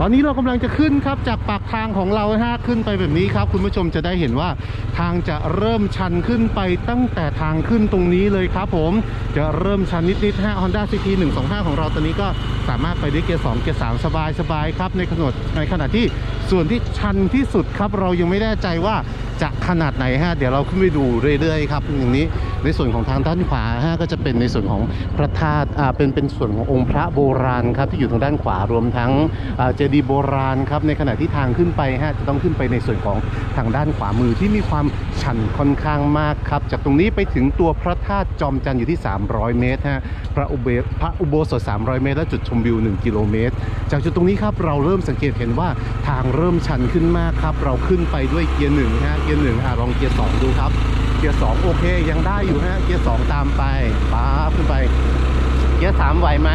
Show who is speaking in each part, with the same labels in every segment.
Speaker 1: ตอนนี้เรากำลังจะขึ้นครับจากปากทางของเราฮะขึ้นไปแบบนี้ครับ คุณผู้ชมจะได้เห็นว่าทางจะเริ่มชันขึ้นไปตั้งแต่ทางขึ้นตรงนี้เลยครับผมจะเริ่มชันนิดๆฮะ Honda CT 125 ของเราตอนนี้ก็สามารถไปได้เกียร์2เกียร์3สบายสบายๆครับในขณะในขณะที่ส่วนที่ชันที่สุดครับเรายังไม่แน่ใจว่า จะขนาดไหนฮะเดี๋ยวเราขึ้นไปดูเรื่อยๆครับอย่างนี้ในส่วนของทางด้านขวาฮะก็จะเป็นในส่วนของพระธาตุอ่าเป็นเป็นส่วนขององค์พระโบราณครับที่อยู่ทางด้านขวารวมทั้งเจดีย์โบราณครับในขณะที่ทางขึ้นไปฮะจะต้องขึ้นไปในส่วนของทางด้านขวามือที่มีความชันค่อนข้างมากครับจากตรงนี้ไปถึงตัวพระธาตุจอมจันทร์อยู่ที่ 300 เมตรฮะพระอุเบพระอุโบสถ 300 เมตร และจุดชมวิว 1 กิโลเมตร จากจุดตรงนี้ครับเราเริ่มสังเกตเห็นว่าทางเริ่มชันขึ้นมากครับเราขึ้นไปด้วยเกียร์หนึ่งฮะกียร์หนึ่งอะลองเกียร์สองดูครับ เกียร์สองโอเคยังได้อยู่ฮะเกียร์สองตามไปป๊าบขึ้นไป เกียร์สามไหวไหม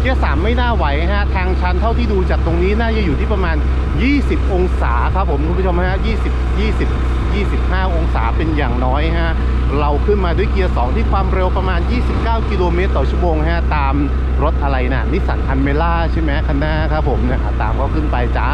Speaker 1: เกียร์สามไม่น่าไหวฮะทางชันเท่าที่ดูจากตรงนี้น่าจะอยู่ที่ประมาณ 20 องศาครับผมคุณผู้ชมฮะ20 20 25 องศาเป็นอย่างน้อยฮะ เราขึ้นมาด้วยเกียร์ 2 ที่ความเร็วประมาณ 29 กิโลเมตรต่อชั่วโมงฮะ ตาม รถอะไรนะนิสสันอันเมล่าใช่ไหมคันหน้าครับผมเนี่ยตามเขาขึ้นไปจ้า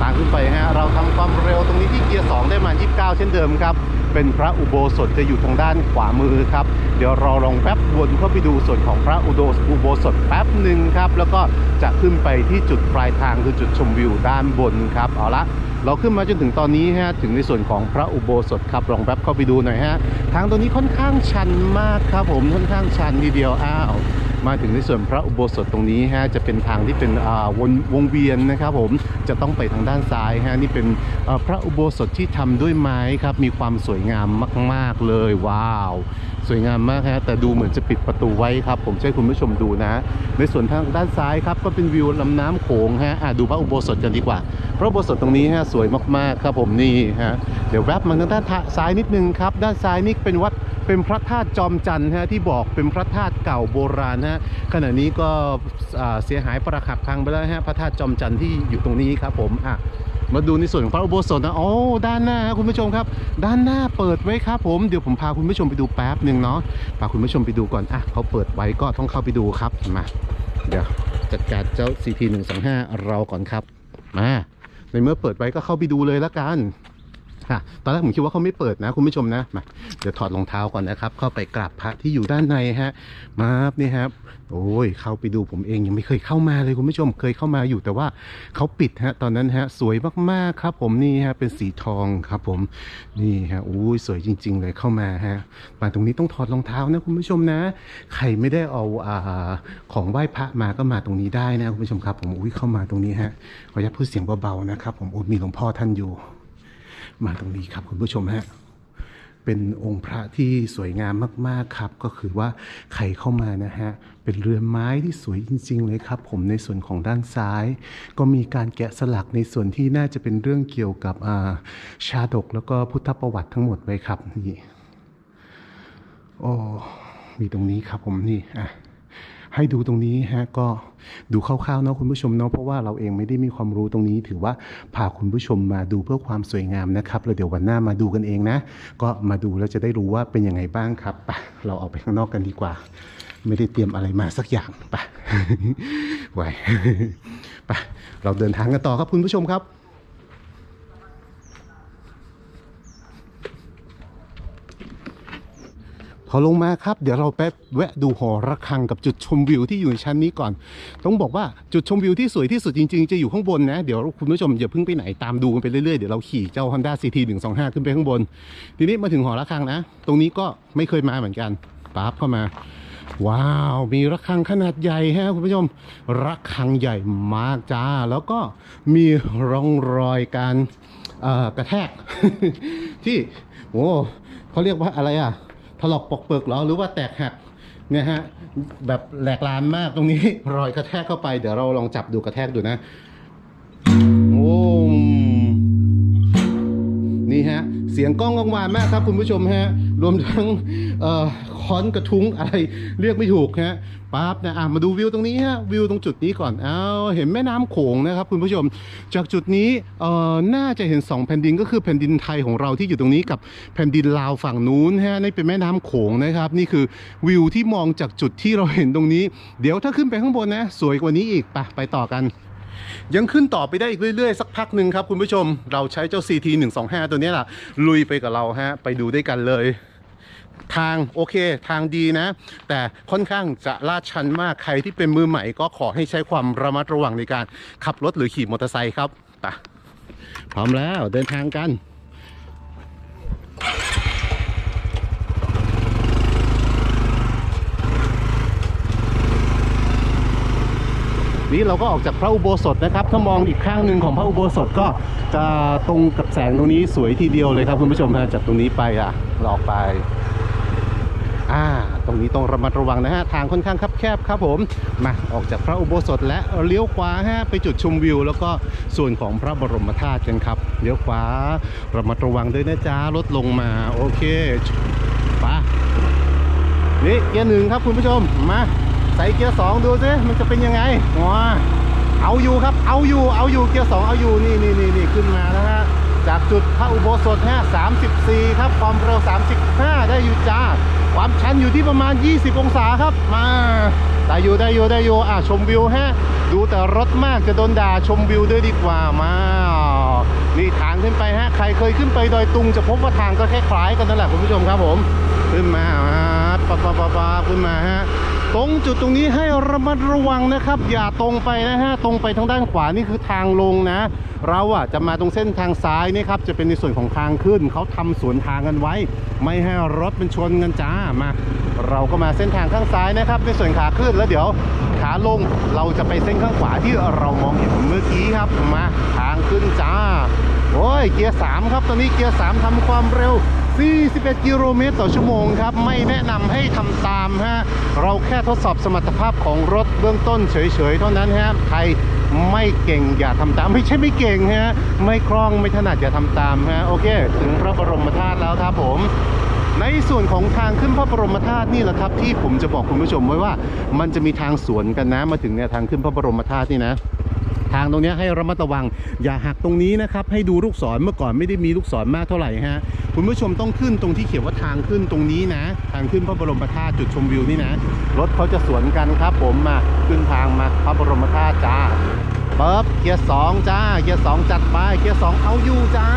Speaker 1: ตามขึ้นไปฮะเราทำความเร็วตรงนี้ที่เกียร์ 2 ได้มา 29 เช่นเดิมครับ เป็นพระอุโบสถจะอยู่ทางด้านขวามือครับ เดี๋ยวเราลองแป๊บวนเข้าไปดูส่วนของพระอุโดอุโบสถแป๊บหนึ่งครับ แล้วก็จะขึ้นไปที่จุดปลายทางคือจุดชมวิวด้านบนครับเอาละเราขึ้นมาจนถึงตอนนี้ฮะถึงในส่วนของพระอุโบสถครับลองแป๊บเข้าไปดูหน่อยฮะทางตรงนี้ค่อนข้างชันมากครับผมค่อนข้างชันทีเดียวอ้าว มาถึงในส่วนพระอุโบสถตรงนี้ฮะจะเป็นทางที่เป็นวนวงเวียนนะครับผมจะต้องไปทางด้านซ้ายฮะนี่เป็นพระอุโบสถที่ทำด้วยไม้ครับมีความสวยงามมาก ๆเลยว้าว สวยงามมากฮะแต่ดูเหมือนจะปิดประตูไว้ครับผมจะให้คุณผู้ชมดูนะ ในส่วนทางด้านซ้ายครับก็เป็นวิวลำน้ำโขงฮะะดูพระอุโบสถกันดีกว่า พระอุโบสถตรงนี้ฮะสวยมากๆครับผมนี่ฮะเดี๋ยวแวบมาทางด้านซ้ายนิดนึงครับด้านซ้ายนี่เป็นวัด เป็นพระธาตุจอมจันทร์ฮะที่บอกเป็นพระธาตุเก่าโบราณฮะขณะนี้ก็เสียหายประหักพังไปแล้วฮะพระธาตุจอมจันทร์ที่อยู่ตรงนี้ครับผมอะมาดูในส่วนของพระอุโบสถนะโอ้ด้านหน้าครับคุณผู้ชมครับ ด้านหน้าเปิดไว้ครับผมเดี๋ยวผมพาคุณผู้ชมไปดูแป๊บหนึ่งเนาะพาคุณผู้ชมไปดูก่อนอะเขาเปิดไว้ก็ต้องเข้าไปดูครับมาเดี๋ยวจัดการเจ้า CP 1 2 5เราก่อนครับมาในเมื่อเปิดไว้ก็เข้าไปดูเลยละกัน ค่ะตอนแรกผมคิดว่าเขาไม่เปิดนะคุณผู้ชมนะมาเดี๋ยวถอดรองเท้าก่อนนะครับ เข้าไปกราบพระที่อยู่ด้านในฮะ มาบนี่ครับโอ้ยเข้าไปดูผมเองยังไม่เคยเข้ามาเลยคุณผู้ชมเคยเข้ามาอยู่แต่ว่าเขาปิดฮะ ตอนนั้นฮะ สวยมากๆครับ ผมนี่ฮะเป็นสีทองครับ ผมนี่ฮะโอ้ยสวยจริง ๆ เลยเข้ามาฮะมาตรงนี้ต้องถอดรองเท้านะคุณผู้ชมนะ ใครไม่ได้เอาอ่าของไหว้พระมาก็มาตรงนี้ได้นะคุณผู้ชมครับ ผมอุ้ยเข้ามาตรงนี้ฮะขออนุญาตพูดเสียงเบาๆนะครับ ผมโอ้ยมีหลวงพ่อท่านอยู่ มาตรงนี้ครับคุณผู้ชมฮะเป็นองค์พระที่สวยงามมาก ๆ ครับ ก็คือว่าใครเข้ามานะฮะ เป็นเรือนไม้ที่สวยจริง ๆ เลยครับ ผมในส่วนของด้านซ้าย ก็มีการแกะสลักในส่วนที่น่าจะเป็นเรื่องเกี่ยวกับอาชาดกแล้วก็พุทธประวัติทั้งหมดไว้ครับนี่โอ้มีตรงนี้ครับผมนี่อะ ให้ดูตรงนี้ฮะก็ดูคร่าวๆเนาะคุณผู้ชมเนาะเพราะว่าเราเองไม่ได้มีความรู้ตรงนี้ ถือว่าพาคุณผู้ชมมาดูเพื่อความสวยงามนะครับแล้วเดี๋ยววันหน้ามาดูกันเองนะ ก็มาดูแล้วจะได้รู้ว่าเป็นยังไงบ้างครับไปเราออกไปข้างนอกกันดีกว่า ไม่ได้เตรียมอะไรมาสักอย่างไปไหวไปเราเดินทางกันต่อครับคุณผู้ชมครับ พอลงมาครับ เดี๋ยวเราแป๊บแวะดูหอระฆังกับจุดชมวิวที่อยู่ในชั้นนี้ก่อน ต้องบอกว่าจุดชมวิวที่สวยที่สุดจริงๆ จะอยู่ข้างบนนะ เดี๋ยวคุณผู้ชมอย่าเพิ่งไปไหนตามดูกันไปเรื่อยๆ เดี๋ยวเราขี่เจ้า Honda CT 125 ขึ้นไปข้างบน ทีนี้มาถึงหอระฆังนะ ตรงนี้ก็ไม่เคยมาเหมือนกันปั๊บเข้ามา ว้าว มีระฆังขนาดใหญ่ฮะคุณผู้ชมระฆังใหญ่มากจ้า แล้วก็มีร่องรอยการกระแทกที่โอ้เขาเรียกว่าอะไรอะ ถลอกปอกเปลือกหรอหรือว่าแตกหักเนี่ยฮะแบบแหลกลานมากตรงนี้ รอยกระแทกเข้าไปเดี๋ยวเราลองจับดูกระแทกดูนะโอ้มนี่ฮะ เสียงกล้องกังวานมากครับคุณผู้ชมฮะ รวมทั้งอค้อนกระทุ้งอะไรเรียกไม่ถูกฮะปั๊บนะอะมาดูวิวตรงนี้ฮะวิวตรงจุดนี้ก่อนเอาเห็นแม่น้ำโขงนะครับคุณผู้ชม จากจุดนี้เอ่อน่าจะเห็นสองแผ่นดินก็คือแผ่นดินไทยของเราที่อยู่ตรงนี้กับแผ่นดินลาวฝั่งนู้นฮะนี่เป็นแม่น้ำโขงนะครับ นี่คือวิวที่มองจากจุดที่เราเห็นตรงนี้ เดี๋ยวถ้าขึ้นไปข้างบนนะ สวยกว่านี้อีกไปไปต่อกัน ยังขึ้นต่อไปได้อีกเรื่อยๆ สักพักหนึ่งครับคุณผู้ชม เราใช้เจ้า CT 125 ตัวนี้ล่ะลุยไปกับเราฮะ ไปดูด้วยกันเลย ทางโอเคทางดีนะ แต่ค่อนข้างจะลาดชันมากใครที่เป็นมือใหม่ก็ขอให้ใช้ความระมัดระวังในการขับรถหรือขี่มอเตอร์ไซค์ครับไปพร้อมแล้วเดินทางกัน นี่เราก็ออกจากพระอุโบสถนะครับ ถ้ามองอีกข้างหนึ่งของพระอุโบสถก็จะตรงกับแสงตรงนี้สวยทีเดียวเลยครับคุณผู้ชมฮะจากตรงนี้ไปอะเราออกไปอ่าตรงนี้ต้องระมัดระวังนะฮะทางค่อนข้างคับแคบครับผมมาออกจากพระอุโบสถและเลี้ยวขวาฮะไปจุดชมวิว แล้วก็ส่วนของพระบรมธาตุกันครับเลี้ยวขวาระมัดระวังด้วยนะจ๊ะรถลงมาโอเคไปนี่เกียร์หนึ่งครับคุณผู้ชมมา ใส่เกียร์สองดูซิมันจะเป็นยังไงว้าเอาอยู่ครับ เอาอยู่ เอาอยู่เกียร์สองเอาอยู่นี่นี่นี่นี่ขึ้นมาแล้วฮะจากจุดพระอุโบสถฮะ34 ครับ ความเร็ว 35 ได้อยู่จ้า ความชันอยู่ที่ประมาณ 20 องศาครับ มา ได้อยู่ได้อยู่ได้อยู่อะชมวิวฮะ ดูแต่รถมากจะโดนด่าชมวิวด้วยดีกว่า มา นี่ทางขึ้นไปฮะ ใครเคยขึ้นไปดอยตุงจะพบว่าทางก็คล้ายๆกันนั่นแหละคุณผู้ชมครับผม ขึ้นมาอ่าปะปะปะปะขึ้นมาฮะ ตรงจุดตรงนี้ให้ระมัดระวังนะครับ อย่าตรงไปนะฮะตรงไปทางด้านขวานี่คือทางลงนะ เราอะจะมาตรงเส้นทางซ้ายนี่ครับจะเป็นในส่วนของทางขึ้นเขาทำสวนทางกันไว้ ไม่ให้รถมันชนกันจ้ามา เราก็มาเส้นทางข้างซ้ายนะครับ ในส่วนขาขึ้นแล้วเดี๋ยวขาลงเราจะไปเส้นข้างขวาที่เรามองเห็นเมื่อกี้ครับมาทางขึ้นจ้าโอ้ยเกียร์3ครับตอนนี้เกียร์3ทำความเร็ว 41 กิโลเมตรต่อชั่วโมงครับ ไม่แนะนำให้ทำตามฮะ เราแค่ทดสอบสมรรถภาพของรถเบื้องต้นเฉยๆ เท่านั้นฮะ ใครไม่เก่งอย่าทำตาม ไม่ใช่ไม่เก่งฮะ ไม่คล่องไม่ถนัดอย่าทำตามฮะ โอเค ถึงพระบรมธาตุแล้วครับผมในส่วนของทางขึ้นพระบรมธาตุนี่แหละครับ ที่ผมจะบอกคุณผู้ชมไว้ว่า มันจะมีทางสวนกันนะมาถึงเนี่ยทางขึ้นพระบรมธาตุนี่นะ ทางตรงนี้ให้ระมัดระวัง อย่าหักตรงนี้นะครับ ให้ดูลูกศรเมื่อก่อนไม่ได้มีลูกศรมากเท่าไหร่ฮะคุณผู้ชมต้องขึ้นตรงที่เขียนว่าทางขึ้นตรงนี้นะ ทางขึ้นพระบรมธาตุจุดชมวิวนี่นะรถเขาจะสวนกันครับ ผมมาขึ้นทางมาพระบรมธาตุจ้าเปิบเกียร์สองจ้าเกียร์สองจัดไปเกียร์สองเอาอยู่จ้า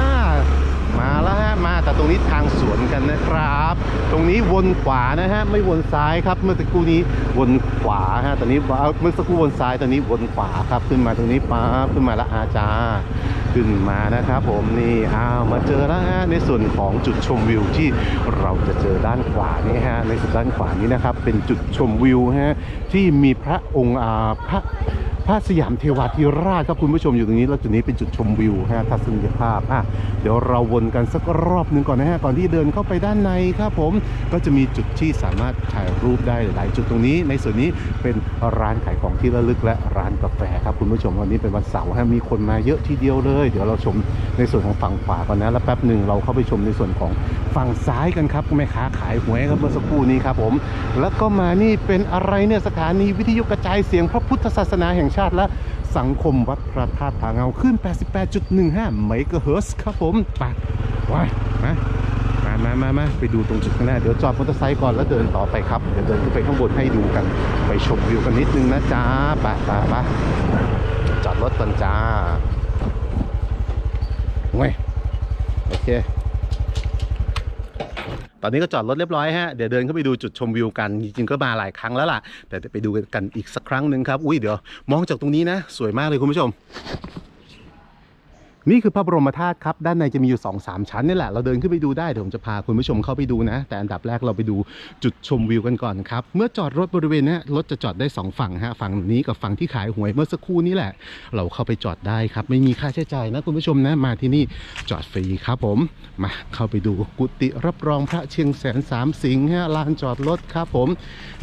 Speaker 1: มาแล้วฮะมาแต่ตรงนี้ทางสวนกันนะครับ ตรงนี้วนขวานะฮะไม่วนซ้ายครับ เมื่อสักครู่นี้วนขวาฮะตอนนี้เมื่อสักครู่วนซ้ายตอนนี้วนขวาครับขึ้นมาตรงนี้ปั๊บขึ้นมาละอาจาขึ้นมานะครับผมนี่อ้าวมาเจอแล้วฮะในส่วนของจุดชมวิวที่เราจะเจอด้านขวานี่ฮะในส่วนด้านขวานี้นะครับเป็นจุดชมวิวฮะที่มีพระองค์อาพระ พระสยามเทวาธิราชครับคุณผู้ชมอยู่ตรงนี้แล้วจุดนี้เป็นจุดชมวิวฮะทัศนียภาพอะเดี๋ยวเราวนกันสักรอบหนึ่งก่อนนะฮะก่อนที่เดินเข้าไปด้านในครับผมก็จะมีจุดที่สามารถถ่ายรูปได้หลายจุดตรงนี้ ในส่วนนี้เป็นร้านขายของที่ระลึกและร้านกาแฟครับคุณผู้ชมวันนี้เป็นวันเสาร์ฮะมีคนมาเยอะทีเดียวเลย เดี๋ยวเราชมในส่วนของฝั่งขวาก่อนนะแล้วแป๊บหนึ่งเราเข้าไปชมในส่วนของฝั่งซ้ายกันครับแม่ค้าขายหวยครับเมื่อสักครู่นี้ครับผม แล้วก็มานี่เป็นอะไรเนี่ยสถานีวิทยุกระจายเสียงพระพุทธศาสนาแห่งชาติและสังคมวัดพระธาตุผาเงาขึ้น 88.15เมกะเฮิรตซ์ครับผมไปไว้มามามามามาไปดูตรงจุดข้างหน้า เดี๋ยวจอดมอเตอร์ไซค์ก่อนแล้วเดินต่อไปครับ เดี๋ยวเดินขึ้นไปข้างบนให้ดูกัน ไปชมวิวกันนิดนึงนะจ๊ะไปไปไปจอดรถก่อนจ้าเว้ยโอเค ตอนนี้ก็จอดรถเรียบร้อยฮะ เดี๋ยวเดินเข้าไปดูจุดชมวิวกัน จริงๆก็มาหลายครั้งแล้วล่ะ แต่ไปดูกันอีกสักครั้งหนึ่งครับ อุ้ยเดี๋ยว มองจากตรงนี้นะ สวยมากเลยคุณผู้ชม นี่คือพระบรมธาตุครับ ด้านในจะมีอยู่2อสามชั้นนี่แหละ เราเดินขึ้นไปดูได้ เดี๋ยวผมจะพาคุณผู้ชมเข้าไปดูนะ แต่อันดับแรกเราไปดูจุดชมวิวกันก่อนครับ เมื่อจอดรถบริเวณนี้รถจะจอดได้สองฝั่งฮะ ฝั่งนี้กับฝั่งที่ขายหวยเมื่อสักครู่นี้แหละ เราเข้าไปจอดได้ครับ ไม่มีค่าใช้จ่ายนะคุณผู้ชมนะ มาที่นี่จอดฟรีครับผม มาเข้าไปดูกุฏิรับรองพระเชียงแสนสามสิงห์ฮะ ลานจอดรถครับผม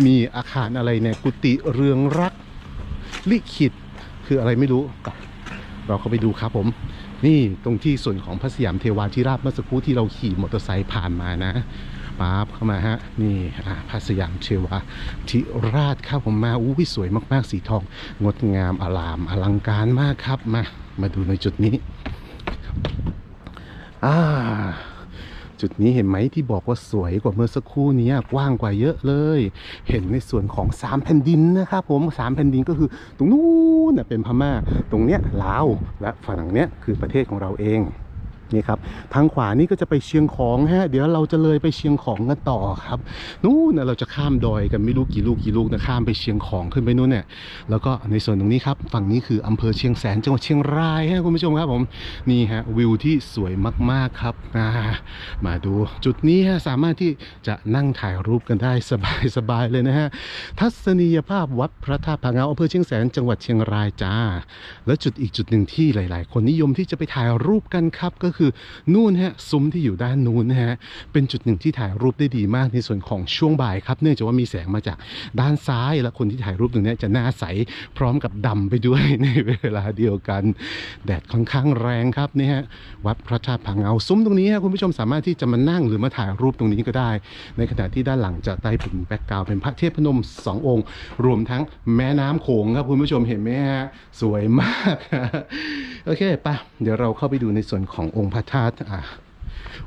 Speaker 1: มีอาคารอะไรเนี่ย กุฏิเรืองรัก ลิขิต คืออะไรไม่รู้ เราเข้าไปดูครับผม นี่ตรงที่ส่วนของพระสยามเทวาธิราชเมื่อสักครู่ที่เราขี่มอเตอร์ไซค์ผ่านมานะป๊าบเข้ามาฮะนี่พระสยามเทวาธิราชครับผมมาอู้วิสวยมาก ๆ สีทอง งดงามอลามอลังการมากครับมามาดูในจุดนี้อ่า จุดนี้เห็นไหมที่บอกว่าสวยกว่าเมื่อสักครู่นี้กว้างกว่าเยอะเลย เห็นในส่วนของสามแผ่นดินนะครับผมสามแผ่นดินก็คือตรงนู้นเป็นพม่า ตรงเนี้ยลาวและฝั่งเนี้ยคือประเทศของเราเอง นี่ครับทางขวานี่ก็จะไปเชียงของฮะเดี๋ยวเราจะเลยไปเชียงของกันต่อครับนู่นนะเราจะข้ามดอยกันไม่รู้กี่ลูกกี่ลูกนะข้ามไปเชียงของขึ้นไปนู่นเนี่ยแล้วก็ในส่วนตรงนี้ครับฝั่งนี้คืออำเภอเชียงแสนจังหวัดเชียงรายฮะคุณผู้ชมครับผมนี่ฮะวิวที่สวยมากๆครับอ่ามาดูจุดนี้ฮะสามารถที่จะนั่งถ่ายรูปกันได้สบายๆเลยนะฮะทัศนียภาพวัดพระธาตุพะเงาอำเภอเชียงแสนจังหวัดเชียงรายจ้า แล้วจุดอีกจุดหนึ่งที่หลาย ๆ คนนิยมที่จะไปถ่ายรูปกันครับก็คือนู่นฮะซุ้มที่อยู่ด้านนู้นนะฮะเป็นจุดหนึ่งที่ถ่ายรูปได้ดีมากในส่วนของช่วงบ่ายครับ เนื่องจากว่ามีแสงมาจากด้านซ้าย และคนที่ถ่ายรูปตรงนี้จะหน้าใสพร้อมกับดำไปด้วยในเวลาเดียวกัน แดดค่อนข้างแรงครับนี่ฮะวัดพระธาตุผาเงาซุ้มตรงนี้ฮะคุณผู้ชมสามารถที่จะมานั่งหรือมาถ่ายรูปตรงนี้ก็ได้ ในขณะที่ด้านหลังจะใต้ถุนแบ็กกราวด์เป็นพระเทพนมสององค์ รวมทั้งแม่น้ำโขงครับคุณผู้ชมเห็นไหมฮะสวยมากโอเคปะเดี๋ยวเราเข้าไปดูในส่วนขององค์พระธาตุอะ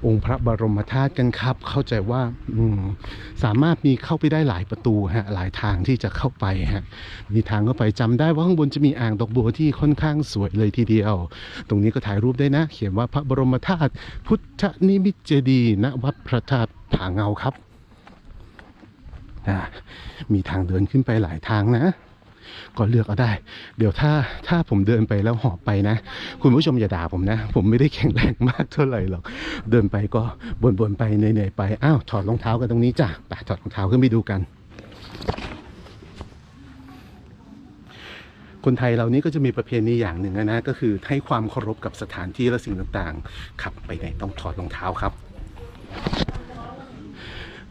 Speaker 1: องค์พระบรมธาตุกันครับ เข้าใจว่าสามารถมีเข้าไปได้หลายประตูฮะหลายทางที่จะเข้าไปฮะมีทางเข้าไปจำได้ว่าข้างบนจะมีอ่างดอกบัวที่ค่อนข้างสวยเลยทีเดียว ตรงนี้ก็ถ่ายรูปได้นะ เขียนว่าพระบรมธาตุพุทธนิมิตเจดีณวัดพระธาตุผาเงาครับมีทางเดินขึ้นไปหลายทางนะ ก็เลือกเอาได้ เดี๋ยวถ้าถ้าผมเดินไปแล้วหอบไปนะ คุณผู้ชมอย่าด่าผมนะ ผมไม่ได้แข็งแรงมากเท่าไหร่หรอก เดินไปก็บ่นๆไปเหนื่อยๆไป อ้าวถอดรองเท้ากันตรงนี้จ้ะไปถอดรองเท้าขึ้นไปดูกัน คนไทยเรานี้ก็จะมีประเพณีอย่างหนึ่งนะก็คือให้ความเคารพกับสถานที่และสิ่งต่างๆขับไปไหนต้องถอดรองเท้าครับ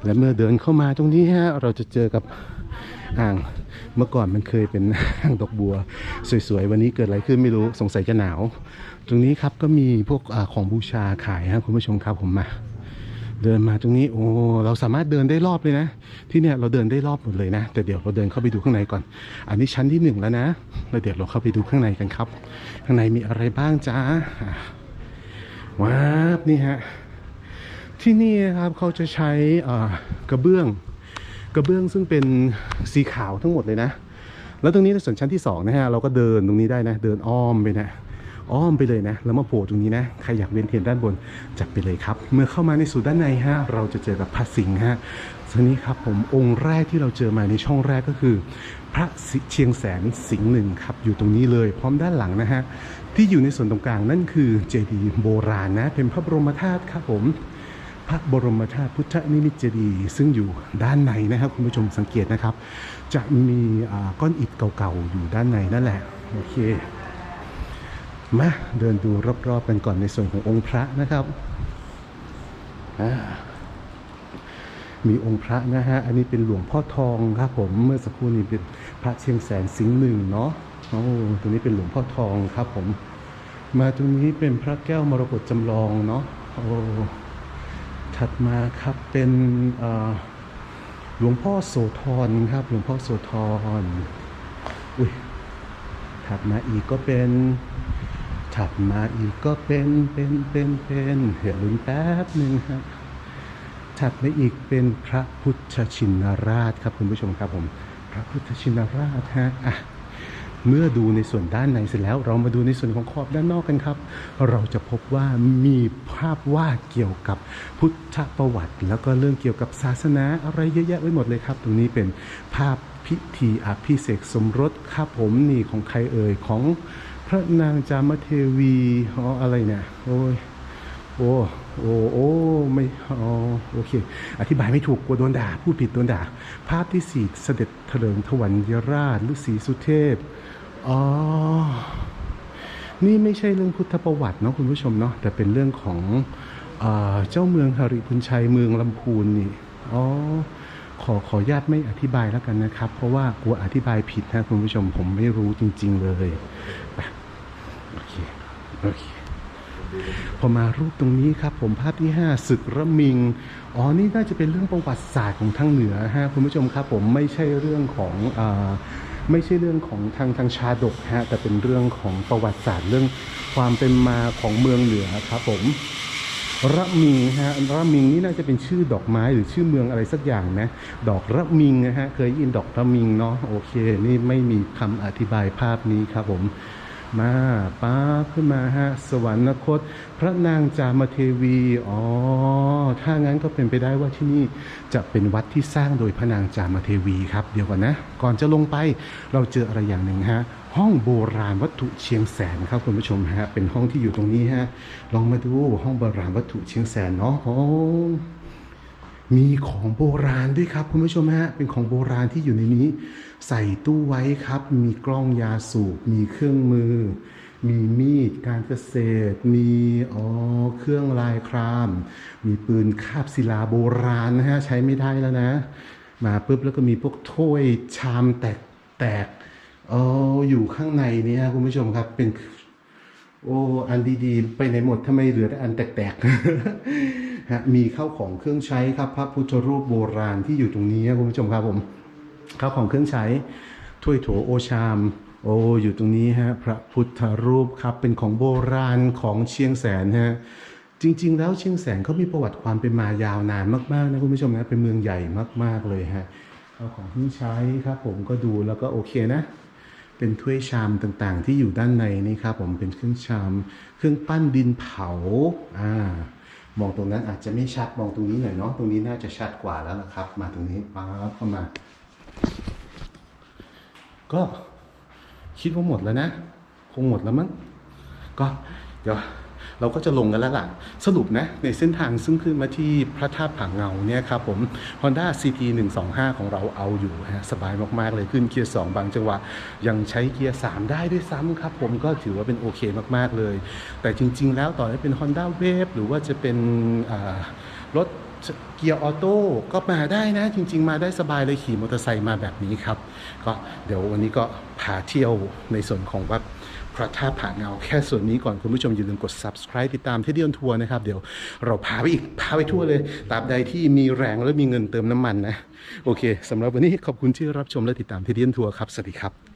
Speaker 1: และเมื่อเดินเข้ามาตรงนี้ฮะเราจะเจอกับอ่าง เมื่อก่อนมันเคยเป็นอ่างดอกบัว สวยๆ วันนี้เกิดอะไรขึ้นไม่รู้สงสัยจะหนาว ตรงนี้ครับก็มีพวกอของบูชาขายฮะคุณผู้ชมครับผมมา เดินมาตรงนี้โอ้เราสามารถเดินได้รอบเลยนะ ที่เนี่ยเราเดินได้รอบหมดเลยนะ แต่เดี๋ยวเราเดินเข้าไปดูข้างในก่อน อันนี้ชั้นที่หนึ่งแล้วนะแล้วเดี๋ยวเราเข้าไปดูข้างในกันครับ ข้างในมีอะไรบ้างจ้าว้าวนี่ฮะที่นี่นะครับเขาจะใช้กระเบื้อง กระเบื้องซึ่งเป็นสีขาวทั้งหมดเลยนะ แล้วตรงนี้ในส่วนชั้นที่สองนะฮะเราก็เดินตรงนี้ได้นะ เดินอ้อมไปนะอ้อมไปเลยนะ แล้วมาโผล่ตรงนี้นะ ใครอยากเวียนเทียนด้านบน จัดไปเลยครับ เมื่อเข้ามาในสู่ด้านในฮะ เราจะเจอกับพระสิงห์ฮะทีนี้ครับผมองค์แรกที่เราเจอมาในช่องแรกก็คือ พระเชียงแสนสิงห์หนึ่งครับ อยู่ตรงนี้เลยพร้อมด้านหลังนะฮะ ที่อยู่ในส่วนตรงกลางนั่นคือเจดีย์โบราณนะ เป็นพระบรมธาตุครับผม พระบรมธาตุพุทธนิมิตเจดีย์ซึ่งอยู่ด้านในนะครับ คุณผู้ชมสังเกตนะครับ จะมีก้อนอิฐเก่าๆอยู่ด้านในนั่นแหละโอเคมาเดินดูรอบๆกันก่อนในส่วนขององค์พระนะครับมีองค์พระนะฮะ อันนี้เป็นหลวงพ่อทองครับผม เมื่อสักครู่นี้เป็นพระเชียงแสนสิงห์หนึ่งเนาะโอ้ตรงนี้เป็นหลวงพ่อทองครับผม มาตรงนี้เป็นพระแก้วมรกตจำลองเนาะ โอ้ ถัดมาครับเป็นหลวงพ่อโสธรครับ หลวงพ่อโสธรอุ้ยถัดมาอีกก็เป็นถัดมาอีกก็เป็นเป็นเป็นเป็นเดี๋ยวลุ้นแป๊บหนึ่งครับถัดมาอีกเป็นพระพุทธชินราชครับคุณผู้ชมครับผม พระพุทธชินราชฮะอะ เมื่อดูในส่วนด้านในเสร็จแล้ว เรามาดูในส่วนของขอบด้านนอกกันครับ เราจะพบว่ามีภาพวาดเกี่ยวกับพุทธประวัติ แล้วก็เรื่องเกี่ยวกับศาสนาอะไรเยอะแยะไว้หมดเลยครับ ตรงนี้เป็นภาพพิธีอภิเษกสมรสครับผมนี่ของใครเอ่ยของพระนางจามเทวีอ๋ออะไรเนี่ยโอ้ยโอ้โอ้โอ้ไม่อ๋อโอเค อธิบายไม่ถูกกลัวโดนด่าพูดผิดโดนด่า ภาพที่สี่เสด็จเถลิงถวัลยราชฤาษีสุเทพ อ๋อ นี่ไม่ใช่เรื่องพุทธประวัติเนาะคุณผู้ชมเนาะแต่เป็นเรื่องของเออเจ้าเมืองหริพุนชัยเมืองลำพูนนี่อ๋อขอขอญาตไม่อธิบายแล้วกันนะครับ เพราะว่ากลัวอธิบายผิดนะคุณผู้ชมผมไม่รู้จริง ๆ เลยโอเคโอเคพอมารูปตรงนี้ครับ ผมภาพที่ 5 ศึกระมิง อ๋อ นี่น่าจะเป็นเรื่องประวัติศาสตร์ของทางเหนือฮะคุณผู้ชมครับ ผมไม่ใช่เรื่องของอ ไม่ใช่เรื่องของทางทางชาดกฮะแต่เป็นเรื่องของประวัติศาสตร์เรื่องความเป็นมาของเมืองเหนือครับผมระมิงฮะระมิงนี่น่าจะเป็นชื่อดอกไม้หรือชื่อเมืองอะไรสักอย่างนะดอกระมิงนะฮะเคยยินดอกระมิงเนาะโอเค นี่ไม่มีคำอธิบายภาพนี้ครับผมมาป้าขึ้นมาฮะสวรรคต พระนางจามเทวีอ๋อ ถ้างั้นก็เป็นไปได้ว่าที่นี่จะเป็นวัดที่สร้างโดยพระนางจามเทวีครับ เดี๋ยวก่อนนะ ก่อนจะลงไปเราเจออะไรอย่างหนึ่งฮะ ห้องโบราณวัตถุเชียงแสนครับคุณผู้ชมฮะ เป็นห้องที่อยู่ตรงนี้ฮะ ลองมาดูห้องโบราณวัตถุเชียงแสนเนาะโอ้มีของโบราณด้วยครับคุณผู้ชมฮะ เป็นของโบราณที่อยู่ในนี้ ใส่ตู้ไว้ครับ มีกล้องยาสูบ มีเครื่องมือ มีมีดการเกษตร มีอ๋อเครื่องลายคราม มีปืนคาบศิลาโบราณนะฮะใช้ไม่ได้แล้วนะ มาปุ๊บแล้วก็มีพวกถ้วยชามแตกแตกๆอ๋ออยู่ข้างในเนี้คุณผู้ชมครับเป็นโอ้อันดีๆ ไปไหนหมดทำไมเหลือแต่อันแตกๆฮะมีข้าวของเครื่องใช้ครับ พระพุทธรูปโบราณที่อยู่ตรงนี้คุณผู้ชมครับผมข้าวของเครื่องใช้ถ้วยโถโอชาม โอ้อยู่ตรงนี้ฮะพระพุทธรูปครับเป็นของโบราณของเชียงแสนฮะจริง ๆ แล้วเชียงแสนเขามีประวัติความเป็นมายาวนานมากๆนะคุณผู้ชมนะเป็นเมืองใหญ่มาก ๆเลยฮะข้าของเครื่องใช้ครับผมก็ดูแล้วก็โอเคนะ เป็นถ้วยชามต่างๆ ที่อยู่ด้านในนี่ครับผมเป็นเครื่องชาม เครื่องปั้นดินเผาอ่ามองตรงนั้นอาจจะไม่ชัดมองตรงนี้หน่อยเนาะตรงนี้น่าจะชัดกว่าแล้วนะครับ มาตรงนี้ป๊าบเข้ามา ก็ คิดว่าหมดแล้วนะ คงหมดแล้วมั้งก็เดี๋ยวเราก็จะลงกันแล้วล่ะ สรุปนะ ในเส้นทางซึ่งขึ้นมาที่พระธาตุผาเงาเนี่ยครับผม Honda CT 125 ของเราเอาอยู่ฮะสบายมากๆเลยขึ้นเกียร์ 2 บางจังหวะ ยังใช้เกียร์ 3 ได้ด้วยซ้ำครับผมก็ถือว่าเป็นโอเคมากๆเลย แต่จริง ๆ แล้วต่อให้เป็น Honda Wave หรือว่าจะเป็นรถ เกียร์ออโต้ก็มาได้นะ จริง ๆ มาได้สบายเลยขี่มอเตอร์ไซค์มาแบบนี้ครับ ก็เดี๋ยววันนี้ก็พาเที่ยวในส่วนของวัดพระธาตุผาเงาแค่ส่วนนี้ก่อนคุณผู้ชมอย่าลืมกด subscribe ติดตามเที่ยนทัวร์นะครับ เดี๋ยวเราพาไปอีก พาไปทั่วเลยตราบใดที่มีแรงและมีเงินเติมน้ำมันนะ โอเคสำหรับวันนี้ขอบคุณที่รับชมและติดตามเที่ยนทัวร์ครับ สวัสดีครับ